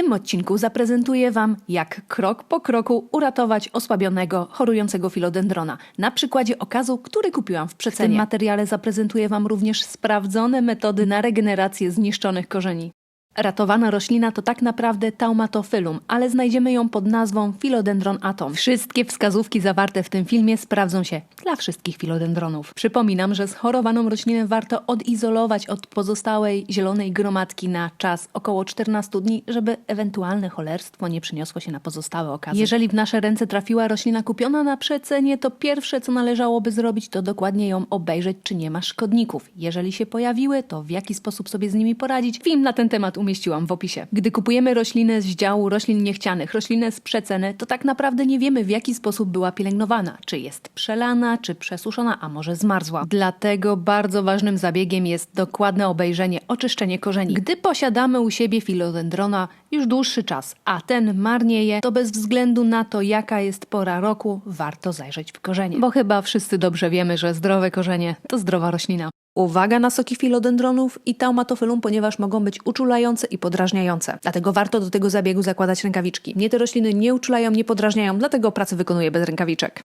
tym odcinku zaprezentuję Wam, jak krok po kroku uratować osłabionego, chorującego filodendrona. Na przykładzie okazu, który kupiłam w przecenie. W tym materiale zaprezentuję Wam również sprawdzone metody na regenerację zniszczonych korzeni. Ratowana roślina to tak naprawdę taumatofylum, ale znajdziemy ją pod nazwą Philodendron atom. Wszystkie wskazówki zawarte w tym filmie sprawdzą się dla wszystkich filodendronów. Przypominam, że schorowaną roślinę warto odizolować od pozostałej zielonej gromadki na czas około 14 dni, żeby ewentualne cholerstwo nie przyniosło się na pozostałe okazy. Jeżeli w nasze ręce trafiła roślina kupiona na przecenie, to pierwsze co należałoby zrobić to dokładnie ją obejrzeć, czy nie ma szkodników. Jeżeli się pojawiły, to w jaki sposób sobie z nimi poradzić. Film na ten temat umieściłam w opisie. Gdy kupujemy roślinę z działu roślin niechcianych, roślinę z przeceny, to tak naprawdę nie wiemy w jaki sposób była pielęgnowana. Czy jest przelana, czy przesuszona, a może zmarzła. Dlatego bardzo ważnym zabiegiem jest dokładne obejrzenie, oczyszczenie korzeni. Gdy posiadamy u siebie filodendrona już dłuższy czas, a ten marnieje, to bez względu na to jaka jest pora roku, warto zajrzeć w korzenie. Bo chyba wszyscy dobrze wiemy, że zdrowe korzenie to zdrowa roślina. Uwaga na soki filodendronów i taumatofylum, ponieważ mogą być uczulające i podrażniające. Dlatego warto do tego zabiegu zakładać rękawiczki. Mnie te rośliny nie uczulają, nie podrażniają, dlatego pracę wykonuję bez rękawiczek.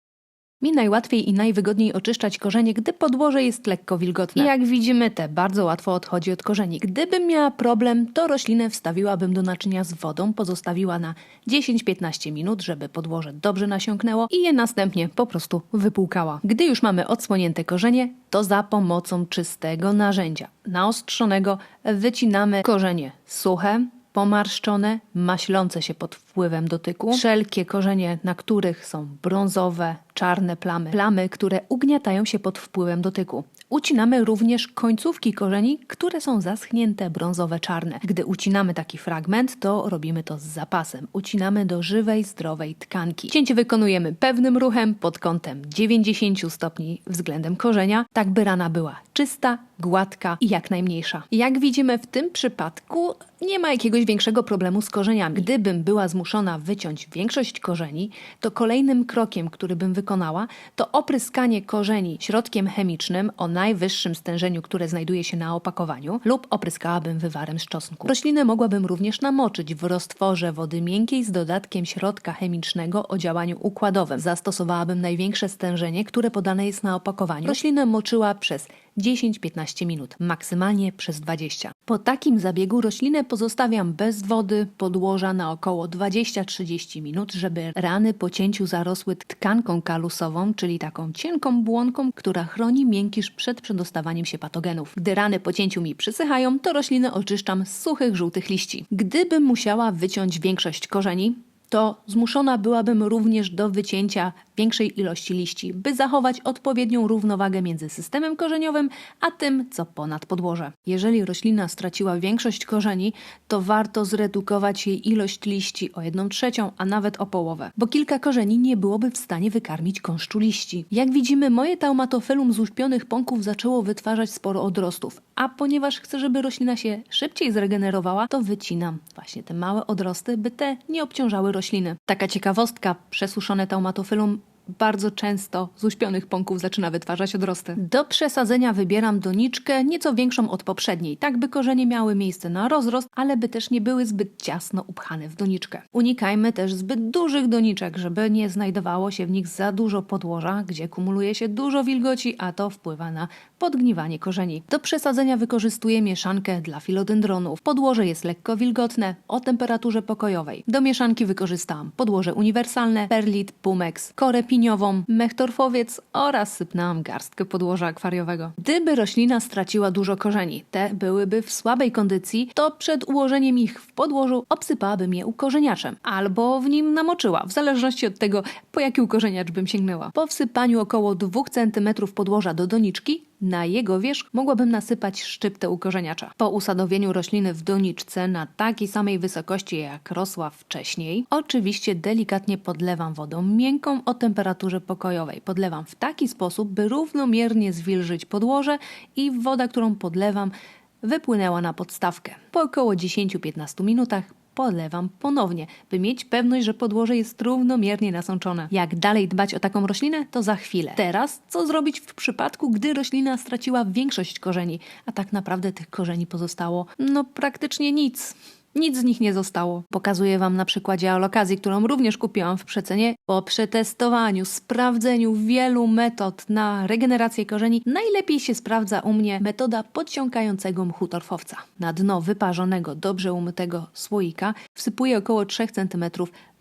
Mi najłatwiej i najwygodniej oczyszczać korzenie, gdy podłoże jest lekko wilgotne. I jak widzimy, te bardzo łatwo odchodzi od korzeni. Gdybym miała problem, to roślinę wstawiłabym do naczynia z wodą, pozostawiła na 10-15 minut, żeby podłoże dobrze nasiąknęło i je następnie po prostu wypłukała. Gdy już mamy odsłonięte korzenie, to za pomocą czystego narzędzia, naostrzonego, wycinamy korzenie suche, pomarszczone, maślące się pod wpływem dotyku, wszelkie korzenie, na których są brązowe, czarne plamy, plamy, które ugniatają się pod wpływem dotyku. Ucinamy również końcówki korzeni, które są zaschnięte brązowe, czarne. Gdy ucinamy taki fragment, to robimy to z zapasem. Ucinamy do żywej, zdrowej tkanki. Cięcie wykonujemy pewnym ruchem pod kątem 90 stopni względem korzenia, tak by rana była czysta, gładka i jak najmniejsza. Jak widzimy w tym przypadku nie ma jakiegoś większego problemu z korzeniami. Gdybym była zmuszona wyciąć większość korzeni, to kolejnym krokiem, który bym wykonała, to opryskanie korzeni środkiem chemicznym o najwyższym stężeniu, które znajduje się na opakowaniu, lub opryskałabym wywarem z czosnku. Roślinę mogłabym również namoczyć w roztworze wody miękkiej z dodatkiem środka chemicznego o działaniu układowym. Zastosowałabym największe stężenie, które podane jest na opakowaniu. Roślinę moczyła przez 10-15 minut, maksymalnie przez 20. Po takim zabiegu roślinę pozostawiam bez wody, podłoża na około 20-30 minut, żeby rany po cięciu zarosły tkanką kalusową, czyli taką cienką błonką, która chroni miękisz przed przedostawaniem się patogenów. Gdy rany po cięciu mi przysychają, to roślinę oczyszczam z suchych, żółtych liści. Gdybym musiała wyciąć większość korzeni, to zmuszona byłabym również do wycięcia większej ilości liści, by zachować odpowiednią równowagę między systemem korzeniowym a tym, co ponad podłoże. Jeżeli roślina straciła większość korzeni, to warto zredukować jej ilość liści o 1 trzecią, a nawet o połowę, bo kilka korzeni nie byłoby w stanie wykarmić gąszczu liści. Jak widzimy, moje taumatofylum z uśpionych pąków zaczęło wytwarzać sporo odrostów, a ponieważ chcę, żeby roślina się szybciej zregenerowała, to wycinam właśnie te małe odrosty, by te nie obciążały rośliny. Taka ciekawostka, przesuszone taumatofylum bardzo często z uśpionych pąków zaczyna wytwarzać odrosty. Do przesadzenia wybieram doniczkę nieco większą od poprzedniej, tak by korzenie miały miejsce na rozrost, ale by też nie były zbyt ciasno upchane w doniczkę. Unikajmy też zbyt dużych doniczek, żeby nie znajdowało się w nich za dużo podłoża, gdzie kumuluje się dużo wilgoci, a to wpływa na podgniwanie korzeni. Do przesadzenia wykorzystuję mieszankę dla filodendronów. Podłoże jest lekko wilgotne, o temperaturze pokojowej. Do mieszanki wykorzystałam podłoże uniwersalne, perlit, pumex, korę opiniową, mechtorfowiec oraz sypnęłam garstkę podłoża akwariowego. Gdyby roślina straciła dużo korzeni, te byłyby w słabej kondycji, to przed ułożeniem ich w podłożu obsypałabym je ukorzeniaczem albo w nim namoczyła, w zależności od tego, po jaki ukorzeniacz bym sięgnęła. Po wsypaniu około 2 cm podłoża do doniczki na jego wierzch mogłabym nasypać szczyptę ukorzeniacza. Po usadowieniu rośliny w doniczce na takiej samej wysokości jak rosła wcześniej, oczywiście delikatnie podlewam wodą miękką o temperaturze pokojowej. Podlewam w taki sposób, by równomiernie zwilżyć podłoże i woda, którą podlewam, wypłynęła na podstawkę. Po około 10-15 minutach polewam ponownie, by mieć pewność, że podłoże jest równomiernie nasączone. Jak dalej dbać o taką roślinę, to za chwilę. Teraz, co zrobić w przypadku, gdy roślina straciła większość korzeni, a tak naprawdę tych korzeni pozostało no praktycznie nic. Nic z nich nie zostało. Pokazuję Wam na przykładzie alokazji, którą również kupiłam w przecenie. Po przetestowaniu, sprawdzeniu wielu metod na regenerację korzeni, najlepiej się sprawdza u mnie metoda podciągającego mchu torfowca. Na dno wyparzonego, dobrze umytego słoika wsypuję około 3 cm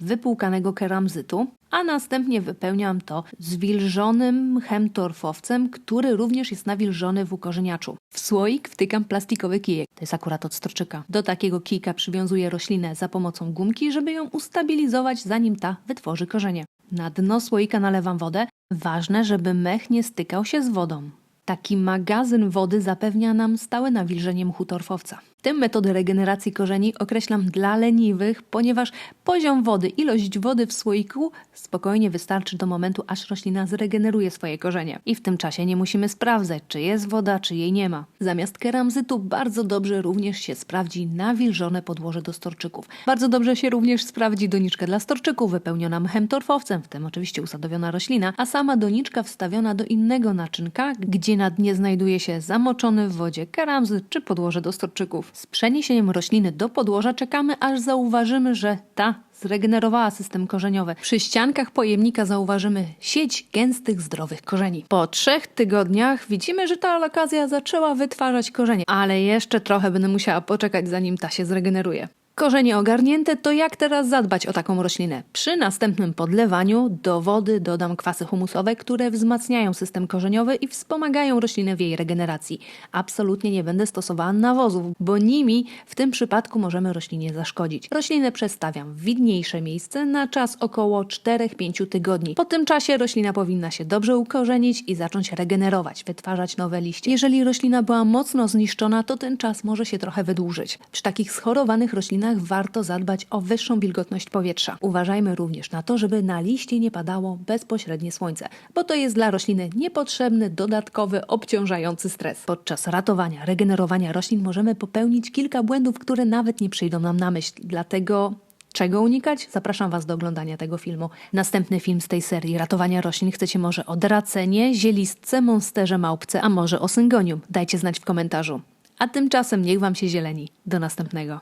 wypłukanego keramzytu, a następnie wypełniam to zwilżonym mchem torfowcem, który również jest nawilżony w ukorzeniaczu. W słoik wtykam plastikowy kijek, to jest akurat od storczyka. Do takiego kijka przywiązuję roślinę za pomocą gumki, żeby ją ustabilizować, zanim ta wytworzy korzenie. Na dno słoika nalewam wodę. Ważne, żeby mech nie stykał się z wodą. Taki magazyn wody zapewnia nam stałe nawilżenie mchu torfowca. Tę metodę regeneracji korzeni określam dla leniwych, ponieważ poziom wody, ilość wody w słoiku spokojnie wystarczy do momentu, aż roślina zregeneruje swoje korzenie. I w tym czasie nie musimy sprawdzać, czy jest woda, czy jej nie ma. Zamiast keramzytu bardzo dobrze również się sprawdzi nawilżone podłoże do storczyków. Bardzo dobrze się również sprawdzi doniczka dla storczyków wypełniona mchem torfowcem, w tym oczywiście usadowiona roślina, a sama doniczka wstawiona do innego naczynka, gdzie na dnie znajduje się zamoczony w wodzie keramzyt czy podłoże do storczyków. Z przeniesieniem rośliny do podłoża czekamy, aż zauważymy, że ta zregenerowała system korzeniowy. Przy ściankach pojemnika zauważymy sieć gęstych, zdrowych korzeni. Po trzech tygodniach widzimy, że ta alokazja zaczęła wytwarzać korzenie, ale jeszcze trochę będę musiała poczekać, zanim ta się zregeneruje. Korzenie ogarnięte, to jak teraz zadbać o taką roślinę? Przy następnym podlewaniu do wody dodam kwasy humusowe, które wzmacniają system korzeniowy i wspomagają roślinę w jej regeneracji. Absolutnie nie będę stosowała nawozów, bo nimi w tym przypadku możemy roślinie zaszkodzić. Roślinę przestawiam w widniejsze miejsce na czas około 4-5 tygodni. Po tym czasie roślina powinna się dobrze ukorzenić i zacząć regenerować, wytwarzać nowe liście. Jeżeli roślina była mocno zniszczona, to ten czas może się trochę wydłużyć. Przy takich schorowanych roślinach warto zadbać o wyższą wilgotność powietrza. Uważajmy również na to, żeby na liście nie padało bezpośrednie słońce, bo to jest dla rośliny niepotrzebny, dodatkowy, obciążający stres. Podczas ratowania, regenerowania roślin możemy popełnić kilka błędów, które nawet nie przyjdą nam na myśl. Dlatego Czego unikać? Zapraszam Was do oglądania tego filmu. Następny film z tej serii ratowania roślin chcecie może o dracenie, zielistce, monsterze, małpce, a może o syngonium. Dajcie znać w komentarzu. A tymczasem niech Wam się zieleni. Do następnego.